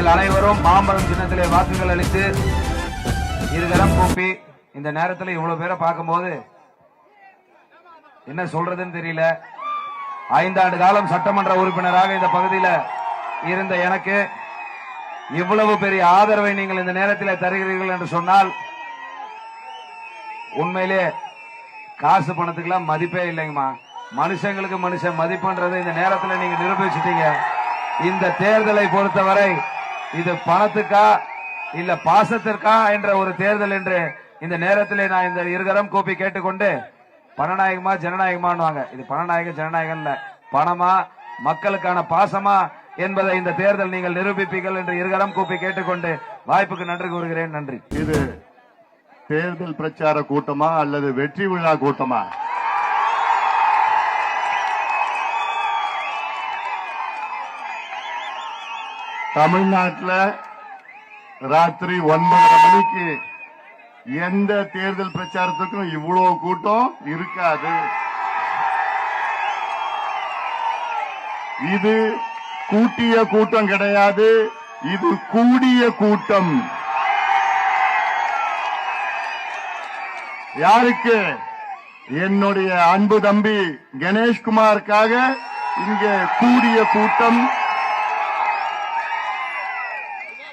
நீங்கள் அனைவரும் மாம்பழம் சின்னத்திலே வாக்குகள் அளித்து இருகரம் கூப்பி இந்த நேரத்தில் இவ்வளவு பேரை பார்க்கும்போது என்ன சொல்றதுன்னு தெரியல. ஐந்தாண்டு காலம் சட்டமன்ற உறுப்பினராக இந்த பகுதியில் இருந்த எனக்கு இவ்வளவு பெரிய ஆதரவை நீங்கள் இந்த நேரத்தில் தருகிறீர்கள் என்று சொன்னால் உண்மையிலே காசு பணத்துக்கெல்லாம் மதிப்பே இல்லைங்கம்மா. மனுஷங்களுக்கு மனுஷன் மதிப்புன்றது இந்த நேரத்தில் நீங்க நிரூபிச்சிட்டீங்க. இந்த தேர்தலை பொறுத்தவரை இது பணத்துக்கா இல்ல பாசத்திற்கா என்ற ஒரு தேர்தல் என்று இந்த நேரத்திலே நான் இந்த இருகரம் கோப்பி கேட்டுக்கொண்டு பணநாயகமா ஜனநாயகமானுவாங்க இது பணநாயக ஜனநாயகம் இல்ல பணமா மக்களுக்கான பாசமா என்பதை இந்த தேர்தல் நீங்கள் நிரூபிப்பீர்கள் என்று இருகரம் கூப்பி கேட்டுக்கொண்டு வாய்ப்புக்கு நன்றி கூறுகிறேன். நன்றி. இது தேர்தல் பிரச்சார கூட்டமா அல்லது வெற்றி விழா கூட்டமா? தமிழ்நாட்டுல ராத்திரி ஒன்பதரை மணிக்கு எந்த தேர்தல் பிரச்சாரத்துக்கும் இவ்வளவு கூட்டம் இருக்காது. இது கூட்டிய கூட்டம் கிடையாது இது கூடிய கூட்டம். யாருக்கு? என்னுடைய அன்பு தம்பி கணேஷ்குமாருக்காக இங்கே கூடிய கூட்டம்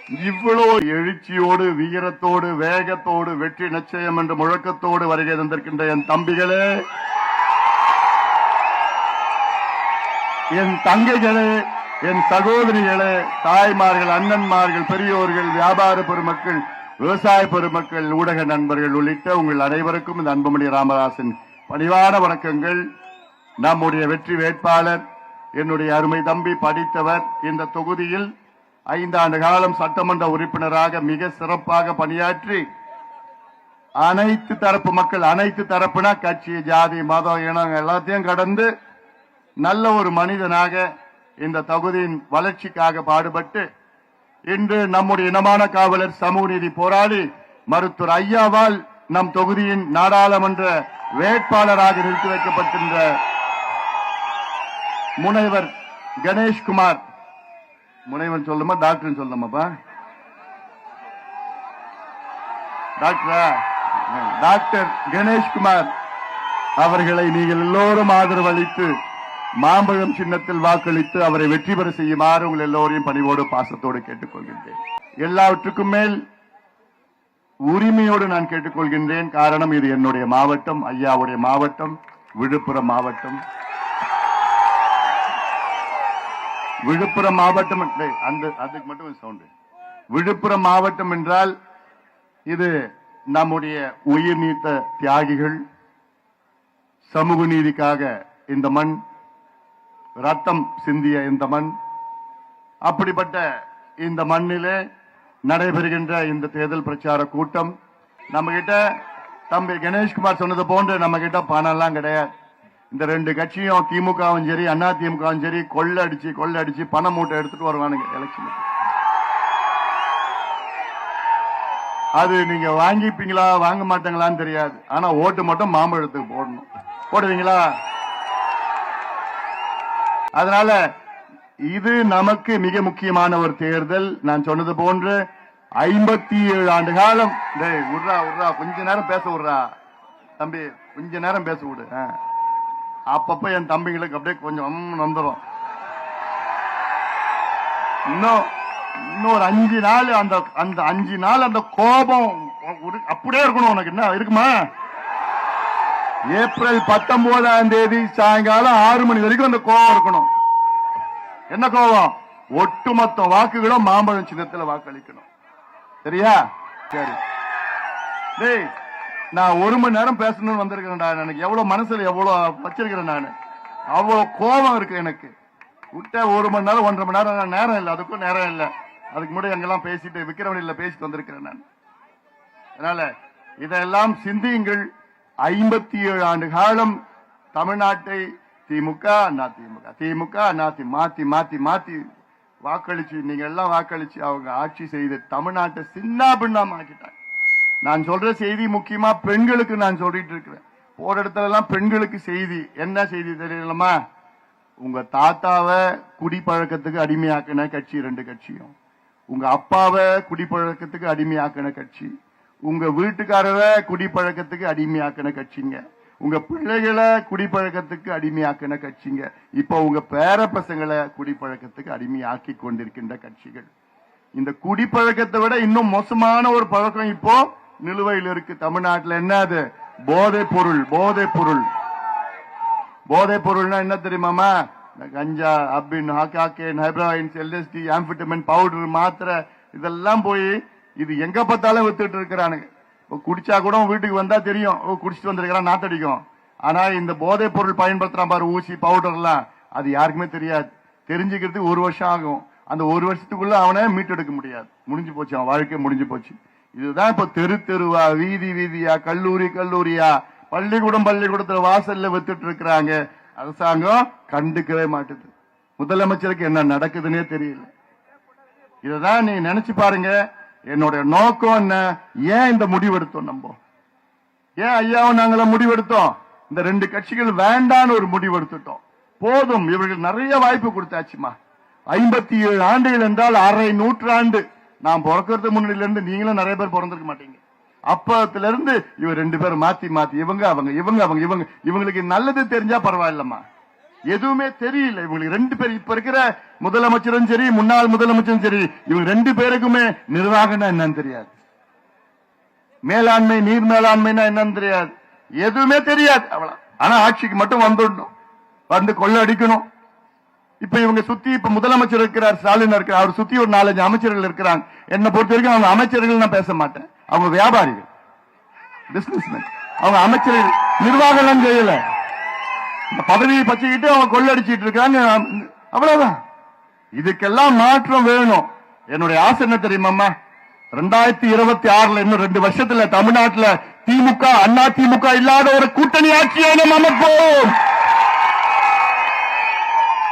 இவ்வளோ எழுச்சியோடு வீரத்தோடு வேகத்தோடு வெற்றி நிச்சயம் என்ற முழக்கத்தோடு வருகை தந்திருக்கின்ற என் தம்பிகளே என் தங்கைகளே என் சகோதரிகளே தாய்மார்கள் அண்ணன்மார்கள் பெரியோர்கள் வியாபார பெருமக்கள் விவசாய பெருமக்கள் ஊடக நண்பர்கள் உள்ளிட்ட உங்கள் அனைவருக்கும் இந்த அன்புமணி ராமதாசன் பணிவான வணக்கங்கள். நம்முடைய வெற்றி வேட்பாளர் என்னுடைய அருமை தம்பி படித்தவர் இந்த தொகுதியில் ஐந்தாண்டு காலம் சட்டமன்ற உறுப்பினராக மிக சிறப்பாக பணியாற்றி அனைத்து தரப்பு மக்கள் அனைத்து தரப்புனா கட்சி ஜாதி மதம் இனம் எல்லாத்தையும் கடந்து நல்ல ஒரு மனிதனாக இந்த தொகுதியின் வளர்ச்சிக்காக பாடுபட்டு இன்று நம்முடைய இனமான காவலர் சமூக நீதி போராளி மருத்துவர் ஐயாவால் நம் தொகுதியின் நாடாளுமன்ற வேட்பாளராக நிறுத்தி வைக்கப்பட்டிருந்த முனைவர் கணேஷ்குமார் முனைவன் சொல்லுமா டாக்டர் சொல்லுமாப்பா டாக்டரா? டாக்டர் கணேஷ்குமார் அவர்களை நீங்கள் எல்லோரும் ஆதரவு அளித்து மாம்பழம் சின்னத்தில் வாக்களித்து அவரை வெற்றி பெற செய்யுமாறு உங்கள் எல்லோரையும் பணிவோடு பாசத்தோடு கேட்டுக்கொள்கின்றேன். எல்லாவற்றுக்கும் மேல் உரிமையோடு நான் கேட்டுக்கொள்கின்றேன். காரணம் இது என்னுடைய மாவட்டம் ஐயாவுடைய மாவட்டம் விழுப்புரம் மாவட்டம். விழுப்புரம் மாவட்டம் அந்த அதுக்கு மட்டும் சவுண்டு விழுப்புரம் மாவட்டம் என்றால் இது நம்முடைய உயிர் நீத்த தியாகிகள் சமூக நீதிக்காக இந்த மண் ரத்தம் சிந்திய இந்த மண் அப்படிப்பட்ட இந்த மண்ணிலே நடைபெறுகின்ற இந்த தேர்தல் பிரச்சார கூட்டம். நம்ம கிட்ட தம்பி கணேஷ்குமார் சொன்னது போன்று நம்ம கிட்ட பணம் எல்லாம் கிடையாது. இந்த ரெண்டு கட்சியும் திமுகவும் சரி அண்ணா திமுகவும் சரி கொள்ளை அடிச்சு கொள்ளை அடிச்சு பண மூட்டை எடுத்துட்டு வருவானுங்க எலெக்ஷனுக்கு அது நீங்க வாங்கிப்பீங்களா வாங்க மாட்டாங்களான்னு தெரியாது. ஆனா ஓட்டு மட்டும் மாம்பழத்துக்கு போடணும். போடுவீங்களா? அதனால இது நமக்கு மிக முக்கியமான ஒரு தேர்தல். நான் சொன்னது போன்று ஐம்பத்தி ஏழு ஆண்டு காலம். டேய் விட்றா. கொஞ்ச நேரம் பேச விட்றா. தம்பி கொஞ்ச நேரம் பேச விடு. ஆ. அப்பப்ப என் தம்பிங்களுக்கு அப்படியே கொஞ்சம் வந்துடும் இன்னும் இன்னும் ஒரு அஞ்சு நாள் அந்த அந்த அஞ்சு நாள் அந்த கோபம் அப்படியே இருக்கணும் உனக்கு. என்ன இருக்குமா? ஏப்ரல் பத்தொன்பதாம் தேதி சாயங்காலம் ஆறு மணி வரைக்கும் அந்த கோபம் இருக்கணும். என்ன கோபம்? ஒட்டுமொத்த வாக்குகளும் மாம்பழம் சின்னத்தில் வாக்களிக்கணும். சரியா? சரி. டேய் நான் ஒரு மணி நேரம் பேசணும்னு வந்திருக்கிறேன்டா எனக்கு எவ்வளவு மனசுல எவ்வளவு வச்சிருக்கிறேன் நான். அவ்வளவு கோபம் இருக்கு எனக்கு. விட்ட ஒரு மணி நேரம் ஒன்றரை மணி நேரம் நேரம் இல்லை. அதுக்கும் நேரம் இல்லை. அதுக்கு முன்னாடி அங்கெல்லாம் பேசிட்டு விக்கிரவணியில பேசிட்டு வந்திருக்கிறேன் நான். அதனால இதெல்லாம் சிந்தியுங்கள். ஐம்பத்தி ஏழு ஆண்டு காலம் தமிழ்நாட்டை திமுக அண்ணா திமுக திமுக அண்ணா தி மாத்தி மாத்தி மாத்தி வாக்களிச்சு நீங்க எல்லாம் வாக்களிச்சு அவங்க ஆட்சி செய்து தமிழ்நாட்டை சின்ன பின்னாம ஆக்கிட்டாங்க. நான் சொல்ற செய்தி முக்கியமா பெண்களுக்கு நான் சொல்லிட்டு இருக்கிறேன். போற இடத்துல எல்லாம் பெண்களுக்கு செய்தி. என்ன செய்தி தெரியலமா உங்க தாத்தாவை குடிப்பழக்கத்துக்கு அடிமையாக்கின கட்சி ரெண்டு கட்சியும். உங்க அப்பாவை குடிப்பழக்கத்துக்கு அடிமையாக்கின கட்சி. உங்க வீட்டுக்காரரை குடிப்பழக்கத்துக்கு அடிமையாக்கின கட்சிங்க. உங்க பிள்ளைகளை குடிப்பழக்கத்துக்கு அடிமையாக்கின கட்சிங்க. இப்போ உங்க பேர பசங்களை குடிப்பழக்கத்துக்கு அடிமையாக்கி கொண்டிருக்கின்ற கட்சிகள். இந்த குடிப்பழக்கத்தை விட இன்னும் மோசமான ஒரு பழக்கம் இப்போ நிலுவையில் இருக்கு தமிழ்நாட்டுல என்னது? போதை பொருள் போதை பொருள் போதை பொருள்னா என்ன தெரியுமாமா கஞ்சா அப்பின் ஹாக்காக்கேன் ஹைப்ராயின்ஸ் எல்எஸ்டி ஆம்பிட்டமின் பவுடர் மாத்திரை இதெல்லாம் போய் இது எங்க பார்த்தாலும் வித்துட்டு இருக்கிறானுங்க. குடிச்சா கூட வீட்டுக்கு வந்தா தெரியும். ஓ குடிச்சிட்டு வந்திருக்கிறான் நாத்தடிக்கும் ஆனா இந்த போதை பொருள் பயன்படுத்துறான் பாரு ஊசி பவுடர்லாம். அது யாருக்குமே தெரியாது. தெரிஞ்சுக்கிறதுக்கு ஒரு வருஷம் ஆகும். அந்த ஒரு வருஷத்துக்குள்ள அவனை மீட்டெடுக்க முடியாது. முடிஞ்சு போச்சு அவன் வாழ்க்கை முடிஞ்சு போச்சு. இதுதான் இப்ப தெரு தெருவா வீதி வீதியா கல்லூரி கல்லூரியா. பள்ளிக்கூடம் பள்ளிக்கூடத்துல வாசல்ல வித்துட்டு இருக்கிறாங்க அரசாங்கம் கண்டுக்கவே மாட்டுது. முதலமைச்சருக்கு என்ன நடக்குதுன்னே தெரியல. இதுதான் நீ நினைச்சு பாருங்க. என்னுடைய நோக்கம் என்ன? ஏன் இந்த முடிவெடுத்தோம் நம்ம? ஏன் ஐயாவும் நாங்கள முடிவெடுத்தோம்? இந்த ரெண்டு கட்சிகள் வேண்டான்னு ஒரு முடிவெடுத்துட்டோம். போதும் இவர்கள் நிறைய வாய்ப்பு கொடுத்தாச்சுமா. ஐம்பத்தி ஏழு ஆண்டுகள் என்றால் அரை நூற்றாண்டு. நான் பிறக்கிறது முன்னாடில இருந்து நீங்களும் நிறைய பேர் பிறந்திருக்க மாட்டீங்க. அப்பத்துல இருந்து இவர் ரெண்டு பேரும் மாத்தி மாத்தி இவங்க அவங்க இவங்க அவங்க இவங்க இவங்களுக்கு நல்லது தெரிஞ்சா பரவாயில்லம்மா. எதுவுமே தெரியல இவங்களுக்கு ரெண்டு பேர் இப்ப இருக்கிற முதலமைச்சரும் சரி முன்னாள் முதலமைச்சரும் சரி இவங்க ரெண்டு பேருக்குமே நிர்வாகம்னா என்னன்னு தெரியாது. மேலாண்மை நீர் மேலாண்மைனா என்னன்னு தெரியாது. எதுவுமே தெரியாது அவ்வளவு. ஆனா ஆட்சிக்கு மட்டும் வந்துடணும். வந்து கொள்ள அடிக்கணும். இப்ப இவங்க சுத்தி இப்ப முதலமைச்சர் இருக்கிறார் ஸ்டாலின் இருக்கிறார் அவர் சுத்தி ஒரு நாலஞ்சு அமைச்சர்கள் இருக்கிறாங்க. என்ன பொறுத்த வரைக்கும் அவங்க அமைச்சர்கள் நான் பேச மாட்டேன். அவங்க வியாபாரிகள் பிசினஸ்மேன் அவங்க அமைச்சர்கள் நிர்வாகம் செய்யல. பதவியை பச்சுக்கிட்டு அவங்க கொள்ளடிச்சிட்டு இருக்காங்க. அவ்வளவுதான். இதுக்கெல்லாம் மாற்றம் வேணும். என்னுடைய ஆசை என்ன தெரியுமாம்மா? ரெண்டாயிரத்தி இருபத்தி ஆறுல இன்னும் ரெண்டு வருஷத்துல தமிழ்நாட்டுல திமுக அண்ணா திமுக இல்லாத ஒரு கூட்டணி ஆட்சியை நம்ம அமைப்போம்.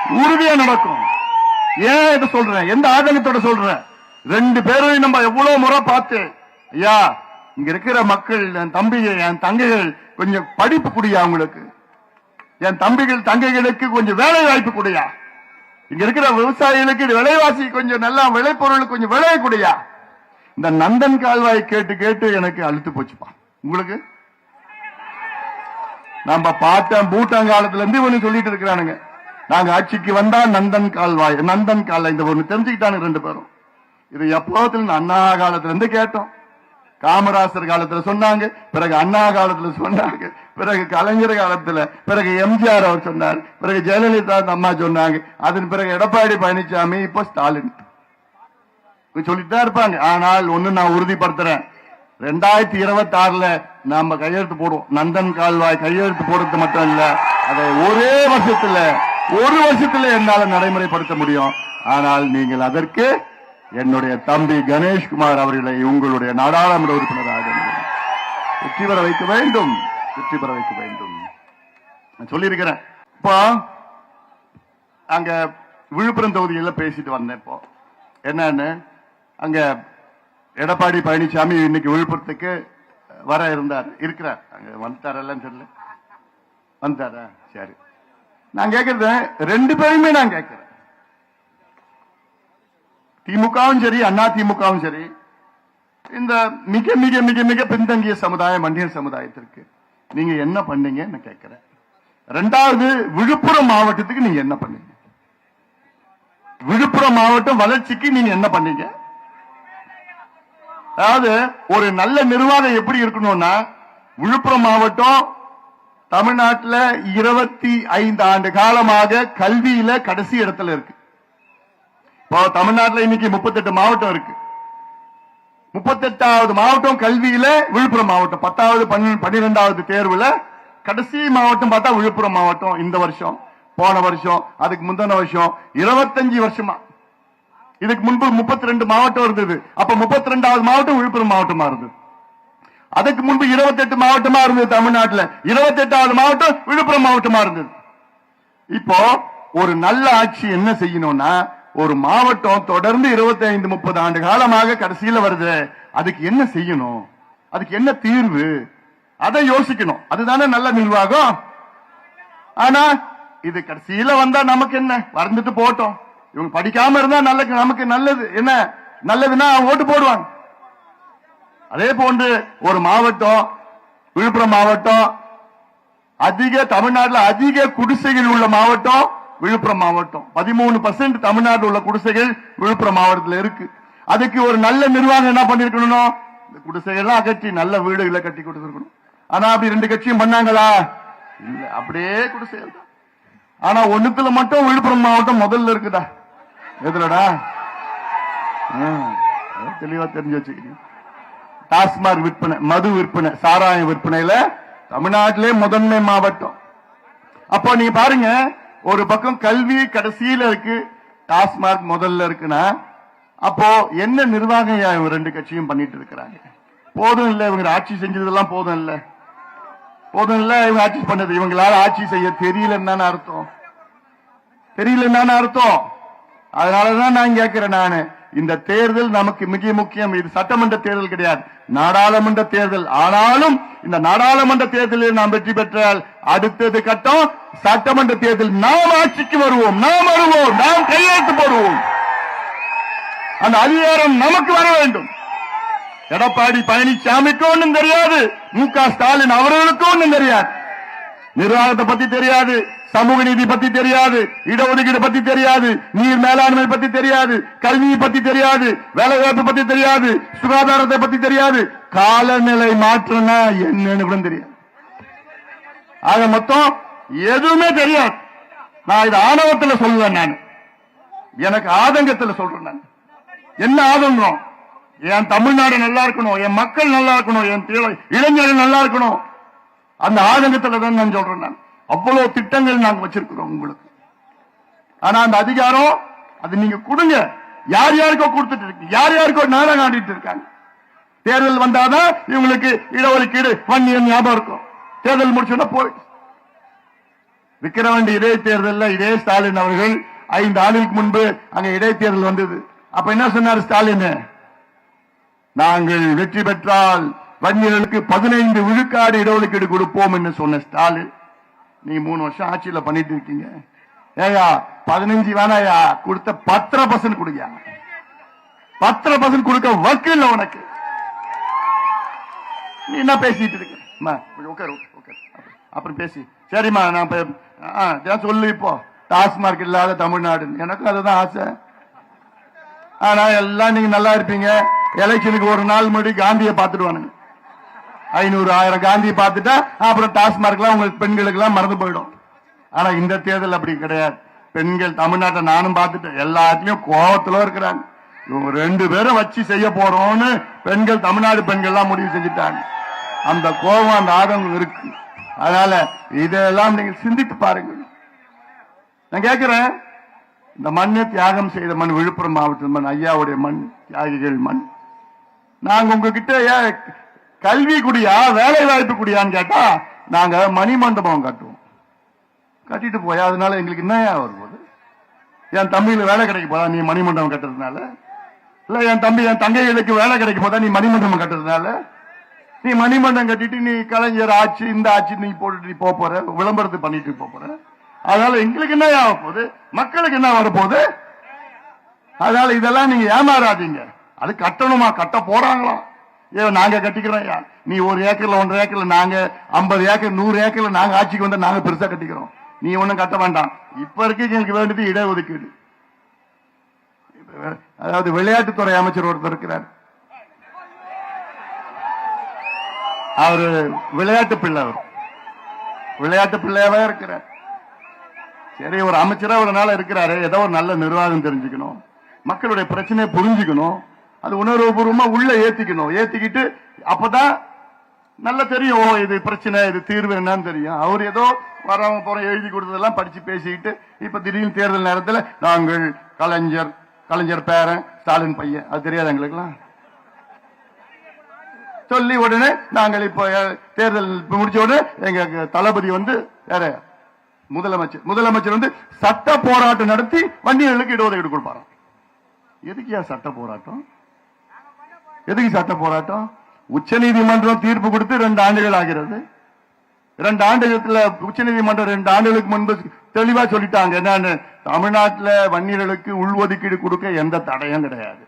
உறுதியா நடக்கும். ஏன் இதை சொல்றேன்? எந்த ஆதங்கத்தோட சொல்றேன்? ரெண்டு பேரையும் நம்ம எவ்வளவு முறை பார்த்து ஐயா இங்க இருக்கிற மக்கள் என் தம்பிகள் என் தங்கைகள் கொஞ்சம் படிப்பு குடியா அவங்களுக்கு? என் தம்பிகள் தங்கைகளுக்கு கொஞ்சம் வேலை வாய்ப்பு கொடுயா? இங்க இருக்கிற விவசாயிகளுக்கு விலைவாசி கொஞ்சம் நல்லா விளைபொருள் கொஞ்சம் விளைய கொடுயா? இந்த நந்தன் கால்வாய் கேட்டு கேட்டு எனக்கு அழுத்து போச்சுப்பா. உங்களுக்கு? நம்ம பார்த்தேன் பூட்டான் காலத்துல இருந்து இவனு சொல்லிட்டு இருக்கிறானுங்க. நாங்க ஆட்சிக்கு வந்தா நந்தன் கால்வாய் நந்தன் கால்வாய் இந்த ஒண்ணு தெரிஞ்சுக்கிட்டாங்க ரெண்டு பேரும். இது எப்போதுல அண்ணா காலத்துல இருந்து கேட்டோம். காமராசர் காலத்துல சொன்னாங்க பிறகு அண்ணா காலத்துல சொன்னாங்க பிறகு கலைஞர் காலத்துல பிறகு எம்ஜிஆர் அவர் சொன்னார் பிறகு ஜெயலலிதா அம்மா சொன்னாங்க அதன் பிறகு எடப்பாடி பழனிசாமி இப்போ ஸ்டாலின். இப்படி சொல்லிட்டு தான் இருப்பாங்க. ஆனால் ஒண்ணு நான் உறுதிப்படுத்துறேன். ரெண்டாயிரத்தி இருபத்தி ஆறுல நாம கையெழுத்து போடுவோம். நந்தன் கால்வாய் கையெழுத்து போடுறது மட்டும் இல்ல அதை ஒரே வருஷத்துல ஒரு வருஷத்துல என்னால நடைமுறைப்படுத்த முடியும். ஆனால் நீங்கள் அதற்கு என்னுடைய தம்பி கணேஷ்குமார் அவர்களை உங்களுடைய நாடாளுமன்ற உறுப்பினராக வெற்றி பெற வைக்க வேண்டும். வெற்றி பெற வைக்க வேண்டும். நான் சொல்லியிருக்கிறேன். இப்போ அங்க விழுப்புரம் தொகுதியில் பேசிட்டு வந்தேன் இப்போ. என்னன்னு? அங்க எடப்பாடி பழனிசாமி இன்னைக்கு விழுப்புரத்துக்கு வர இருந்தார். இருக்கிறார். அங்க வந்துட்டாரெல்லாம் தெரியல. வந்துட்டாரா சரி. நான் கேட்கறது ரெண்டு பேருமே நான் கேட்கிறேன் திமுகவும் சரி அண்ணா திமுகவும் சரி இந்த மிக மிக மிக மிக பின்தங்கிய சமுதாயம் மண்டியர் சமுதாயத்திற்கு நீங்க என்ன பண்ணீங்க நான் கேட்கிறேன் ரெண்டாவது விழுப்புரம் மாவட்டத்துக்கு நீங்க என்ன பண்ணீங்க? விழுப்புரம் மாவட்டம் வளர்ச்சிக்கு நீங்க என்ன பண்ணீங்க? அதாவது ஒரு நல்ல நிர்வாகம் எப்படி இருக்கணும்னா விழுப்புரம் மாவட்டம் தமிழ்நாட்டில் இருபத்தி ஐந்து ஆண்டு காலமாக கல்வியில கடைசி இடத்துல இருக்கு. இப்போ தமிழ்நாட்டில் இன்னைக்கு முப்பத்தெட்டு மாவட்டம் இருக்கு. முப்பத்தெட்டாவது மாவட்டம் கல்வியில விழுப்புரம் மாவட்டம். பத்தாவது பன்னிரெண்டாவது தேர்வுல கடைசி மாவட்டம் பார்த்தா விழுப்புரம் மாவட்டம் இந்த வருஷம் போன வருஷம் அதுக்கு முந்தின வருஷம். இருபத்தஞ்சு வருஷமா. இதுக்கு முன்பு முப்பத்தி ரெண்டு மாவட்டம் இருந்தது. அப்ப முப்பத்தி ரெண்டாவது மாவட்டம் விழுப்புரம் மாவட்டமா இருந்தது. அதுக்கு முன்பு 28 மாவட்டமா இருந்தது தமிழ்நாட்டில். இருபத்தி எட்டாவது மாவட்டம் விழுப்புரம் மாவட்டமா இருந்தது. இப்போ ஒரு நல்ல ஆட்சி என்ன செய்யணும்னா ஒரு மாவட்டம் தொடர்ந்து 25 முப்பது ஆண்டு காலமாக கடைசியில வருது. அதுக்கு என்ன செய்யணும்? அதுக்கு என்ன தீர்வு? அதை யோசிக்கணும். அதுதானே நல்ல நிர்வாகம். ஆனா இது கடைசியில வந்தா நமக்கு என்ன? வந்துட்டு போட்டோம். இவங்க படிக்காம இருந்தா நல்ல நமக்கு நல்லது. என்ன? நல்லதுன்னா ஓட்டு போடுவாங்க. அதே போன்று ஒரு மாவட்டம் விழுப்புரம் மாவட்டம் அதிக தமிழ்நாட்டில் அதிக குடிசைகள் உள்ள மாவட்டம் விழுப்புரம் மாவட்டம். பதிமூணு பர்சன்ட் தமிழ்நாட்டில் உள்ள குடிசைகள் விழுப்புரம் மாவட்டத்தில் இருக்கு. அதுக்கு ஒரு நல்ல நிர்வாகம் என்ன பண்ணிருக்கணும் இந்த குடிசைகள்லாம் அகற்றி நல்ல வீடுகளை கட்டி கொடுத்துருக்கணும். ஆனா அப்படி ரெண்டு கட்சியும் பண்ணாங்களா? இல்ல அப்படியே குடிசைகள் தான். ஆனா ஒண்ணுத்துல மட்டும் விழுப்புரம் மாவட்டம் முதல்ல இருக்குதா எதுலடா? தெளிவா தெரிஞ்சு வச்சுக்கிறீங்க டாஸ்மாக் விற்பனை மது விற்பனை சாராய விற்பனையில தமிழ்நாட்டிலே முதன்மை மாவட்டம். அப்போ நீங்க பாருங்க ஒரு பக்கம் கல்வி கடைசியில இருக்கு டாஸ்மாக் முதல்ல இருக்குன்னா அப்போ என்ன நிர்வாகம் இவங்க ரெண்டு கட்சியும் பண்ணிட்டு இருக்கிறாங்க? போதும் இல்ல இவங்க ஆட்சி செஞ்சதெல்லாம் போதும் இல்ல. போதும் இல்ல இவங்க ஆட்சி பண்ணது இவங்களால ஆட்சி செய்ய தெரியலன்னு அர்த்தம். தெரியலன்னு அர்த்தம். அதனாலதான் நான் கேட்கிறேன் நானு. இந்த தேர்தல் நமக்கு மிக முக்கியம். இது சட்டமன்ற தேர்தல் கிடையாது. நாடாளுமன்ற தேர்தல். ஆனாலும் இந்த நாடாளுமன்ற தேர்தலில் நாம் வெற்றி பெற்றால் அடுத்தது கட்டம் சட்டமன்ற தேர்தல். நாம் ஆட்சிக்கு வருவோம். நாம் வருவோம். நாம் கையெழுத்து போடுவோம். அந்த அதிகாரம் நமக்கு வர வேண்டும். எடப்பாடி பழனிசாமிக்கும் ஒன்றும் தெரியாது. மு க ஸ்டாலின் அவர்களுக்கும் ஒன்றும் தெரியாது. நிர்வாகத்தை பத்தி தெரியாது. சமூக நீதி பத்தி தெரியாது இடஒதுக்கீடு பத்தி தெரியாது நீர் மேலாண்மை பத்தி தெரியாது கல்வியை பத்தி தெரியாது வேலை வாய்ப்பு பத்தி தெரியாது சுகாதாரத்தை பத்தி தெரியாது. காலநிலை மாற்றம்னா என்னன்னு கூட தெரியாது. ஆக மொத்தம் எதுவுமே தெரியாது. நான் இது ஆணவத்துல சொல்லுவேன் நான். எனக்கு ஆதங்கத்துல சொல்றேன் நான். என்ன ஆதங்கம்? என் தமிழ்நாடு நல்லா இருக்கணும் என் மக்கள் நல்லா இருக்கணும் என் இளைஞர்கள் நல்லா இருக்கணும். அந்த ஆதங்கத்துல தான் நான் சொல்றேன் நான். அவ்வளவு திட்டங்கள் நாங்க வச்சிருக்கிறோம் உங்களுக்கு. ஆனா அந்த அதிகாரம் அது நீங்க கொடுங்க. யார் யாருக்கோ கொடுத்துட்டு இருக்கு. யார் யாருக்கோ நாடகம் காட்டிட்டு இருக்காங்க. தேர்தல் வந்தாதான் இவங்களுக்கு இடஒதுக்கீடு வன்னியம் ஞாபகம் இருக்கும். தேர்தல் முடிச்சுன்னா போய். விக்கிரவாண்டி இடைத்தேர்தலில் இதே ஸ்டாலின் அவர்கள் ஐந்து ஆண்டுகளுக்கு முன்பு அங்க இடைத்தேர்தல் வந்தது. அப்ப என்ன சொன்னார் ஸ்டாலின்? நாங்கள் வெற்றி பெற்றால் வன்னியர்களுக்கு பதினைந்து விழுக்காடு இடஒதுக்கீடு கொடுப்போம் என்று சொன்ன ஸ்டாலின். நீ மூணு வருஷம் ஆட்சியில பண்ணிட்டு இருக்கீங்க. ஏயா பதினஞ்சு வேணாயா கொடுத்த பத்தரை பர்சன்ட் கொடுங்க பத்தரை பர்சன்ட் கொடுக்க வக்கு இல்லை உனக்கு. நீ என்ன பேசிட்டு இருக்க? உட்காரு உட்காரு. அப்புறம், பேசி. சரிம்மா நான் ஆ, சொல்லு இப்போ. டாஸ்மார்க் இல்லாத தமிழ்நாடு. எனக்கும் அதுதான் ஆசை. ஆனா எல்லாம் நீங்க நல்லா இருப்பீங்க. எலெக்ஷனுக்கு ஒரு நாள் முன்னாடி காந்தியை பார்த்துடுவானுங்க. ஐநூறு ஆயிரம் காந்தியை பார்த்துட்டா அப்புறம் டாஸ்மார்க்லாம் உங்களுக்கு பெண்களுக்கு எல்லாம் மறந்து போயிடும். ஆனா இந்த தேர்தல் அப்படி கிடையாது. பெண்கள் தமிழ்நாட்டை நானும் பார்த்துட்டேன். எல்லாத்துலயும் கோபத்துல இருக்கிறாங்க. இவங்க ரெண்டு பேரும் வச்சு செய்ய போறோம்னு பெண்கள் தமிழ்நாடு பெண்கள் எல்லாம் முடிவு செஞ்சுட்டாங்க. அந்த கோபம் அந்த ஆதங்கம் இருக்கு. அதனால இதெல்லாம் நீங்க சிந்தித்து பாருங்கள். நான் கேட்கிறேன் இந்த மண்ணை தியாகம் செய்த மண் விழுப்புரம் மாவட்ட மண் ஐயாவுடைய மண் தியாகிகள் மண். நாங்க உங்ககிட்ட ஏன் கல்வி குடியா வேலை வாய்ப்பு குடியான்னு கேட்டா நாங்க மணிமண்டபம் கட்டுவோம். கட்டிட்டு போயா அதனால எங்களுக்கு என்ன வரும்போது என் தம்பியில வேலை கிடைக்க போதா நீ மணிமண்டபம் கட்டுறதுனால. இல்ல என் தம்பி என் தங்கைகளுக்கு வேலை கிடைக்க போதா நீ மணிமண்டபம் கட்டுறதுனால. நீ மணிமண்டபம் கட்டிட்டு நீ கலைஞர் ஆட்சி இந்த ஆட்சி நீ போட்டுட்டு நீ போற விளம்பரத்தை பண்ணிட்டு போக போற. அதனால எங்களுக்கு என்ன ஆக போகுது மக்களுக்கு என்ன வரப்போகுது அதனால இதெல்லாம் நீங்க ஏமாறாதீங்க. அது கட்டணுமா? கட்ட போறாங்களாம் ஏ நாங்க கட்டிக்கிறோம் நீ ஒரு ஏக்கர்ல ஒன்றரை ஏக்கர்ல நாங்க ஐம்பது ஏக்கர் நூறு ஏக்கர்ல நாங்க ஆட்சிக்கு வந்து நாங்க பெருசா கட்டிக்கிறோம். நீ ஒன்றும் கட்ட வேண்டாம். இப்ப இருக்கு எங்களுக்கு வேண்டியது இடஒதுக்கீடு. அதாவது விளையாட்டுத்துறை அமைச்சர் ஒருத்தர் இருக்கிறார். அவரு விளையாட்டு பிள்ளை அவர். விளையாட்டு பிள்ளையாவே இருக்கிறார். சரி ஒரு அமைச்சரா ஒரு நாள் இருக்கிறாரு. ஏதோ ஒரு நல்ல நிர்வாகம் தெரிஞ்சுக்கணும். மக்களுடைய பிரச்சனையை புரிஞ்சுக்கணும். அது உணர்வுபூர்வமா உள்ள ஏத்திக்கணும். ஏத்திக்கிட்டு அப்பதான் நல்லா தெரியும் ஓ இது பிரச்சனை இது தீர்வு என்னன்னு தெரியும். அவர் ஏதோ வரவங்க போற எழுதி கொடுத்ததெல்லாம் படிச்சு பேசிக்கிட்டு இப்ப திடீர்னு தேர்தல் நேரத்தில் நாங்கள் கலைஞர் கலைஞர் பேரன் ஸ்டாலின் பையன். அது தெரியாது எங்களுக்குலாம் சொல்லி உடனே நாங்கள் இப்போ தேர்தல் முடிச்ச உடனே எங்க தளபதி வந்து வேற முதலமைச்சர் முதலமைச்சர் வந்து சட்ட போராட்டம் நடத்தி வண்டிகளுக்கு இடஒதுக்கீடு கொடுப்பாராம். எதுக்குயா சட்ட போராட்டம்? எதுக்கு சட்ட போராட்டம்? உச்ச நீதிமன்றம் தீர்ப்பு கொடுத்து ரெண்டு ஆண்டுகள் ஆகிறது. ரெண்டு ஆண்டுகளத்துல உச்ச நீதிமன்றம் ரெண்டு ஆண்டுகளுக்கு முன்பு தெளிவா சொல்லிட்டாங்க என்னன்னு. தமிழ்நாட்டில் வன்னியர்களுக்கு உள்ஒதுக்கீடு கொடுக்க எந்த தடையும் கிடையாது.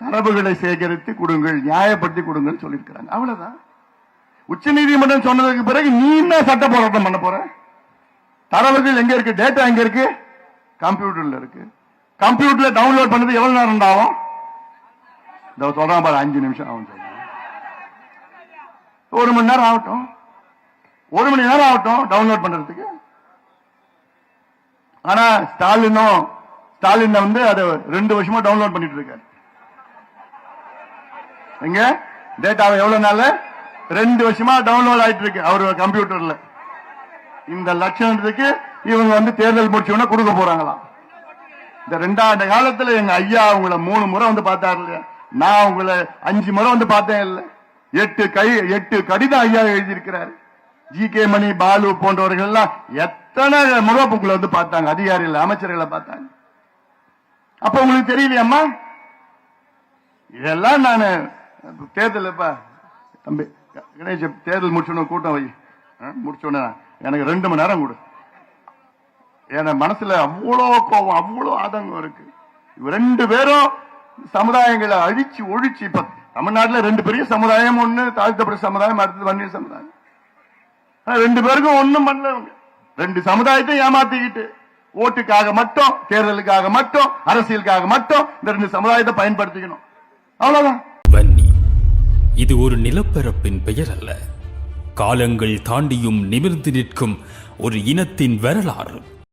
தரவுகளை சேகரித்து கொடுங்கள் நியாயப்படுத்தி கொடுங்கன்னு சொல்லியிருக்கிறாங்க. அவ்வளவுதான். உச்ச நீதிமன்றம் சொன்னதுக்கு பிறகு நீ என்ன சட்ட போராட்டம் பண்ண போற? தரவுகள் எங்க இருக்கு? டேட்டா எங்க இருக்கு? கம்ப்யூட்டர்ல இருக்கு. கம்ப்யூட்டர்ல டவுன்லோட் பண்ணது எவ்வளவு நேரம் ஆகும்? இதோ சொல்றான் பாரு அஞ்சு நிமிஷம் ஆகும் ஒரு மணி நேரம் ஆகட்டும். ஒரு மணி நேரம் ஆகட்டும் டவுன்லோட் பண்றதுக்கு. ஆனா ஸ்டாலினும் ஸ்டாலின் வந்து அதை ரெண்டு வருஷமா டவுன்லோட் பண்ணிட்டு இருக்காரு. எங்க? டேட்டாவை எவ்வளவு நாள்? ரெண்டு வருஷமா டவுன்லோட் ஆயிட்டு இருக்கு அவர் கம்ப்யூட்டர்ல இந்த லட்சணத்துக்கு இவங்க வந்து தேர்தல் முடிச்ச கொடுக்க போறாங்களாம். இந்த ரெண்டாண்டு காலத்துல எங்க ஐயா அவங்கள மூணு முறை வந்து பார்த்தாரு இல்லையா? நான் உங்களை அஞ்சு முறை வந்து பார்த்தேன் இல்ல. எட்டு கை எட்டு கடிதம் ஐயா எழுதியிருக்கிறாரு. ஜி. கே. மணி பாலு போன்றவர்கள் எல்லாம் எத்தனை முறை உங்களை வந்து பார்த்தாங்க. அதிகாரிகள் அமைச்சர்களை பார்த்தாங்க. அப்ப உங்களுக்கு தெரியலையம்மா? இதெல்லாம் நான் தேர்தல் இப்ப தம்பி கணேஷ் தேர்தல் முடிச்சோன்னு கூட்டம் வை. முடிச்சோன்னு எனக்கு ரெண்டு மணி நேரம் கொடு. என் மனசுல அவ்வளோ கோபம் அவ்வளோ ஆதங்கம் இருக்கு. ரெண்டு பேரும் சமுதாயங்களை அழிச்சு ஒழிச்சு இப்ப தமிழ்நாட்டில் ரெண்டு பெரிய சமுதாயம் ஒண்ணு தாழ்த்தப்பட்ட சமுதாயம் அடுத்தது வன்னிய சமுதாயம். ரெண்டு பேருக்கும் ஒன்னும் பண்ணலவங்க ரெண்டு சமுதாயத்தை ஏமாத்திக்கிட்டு ஓட்டுக்காக மட்டும் தேர்தலுக்காக மட்டும் அரசியலுக்காக மட்டும் இந்த ரெண்டு சமுதாயத்தை பயன்படுத்திக்கணும். அவ்வளவுதான். வன்னி இது ஒரு நிலப்பரப்பின் பெயர் அல்ல. காலங்கள் தாண்டியும் நிமிர்ந்து நிற்கும் ஒரு இனத்தின் வரலாறு.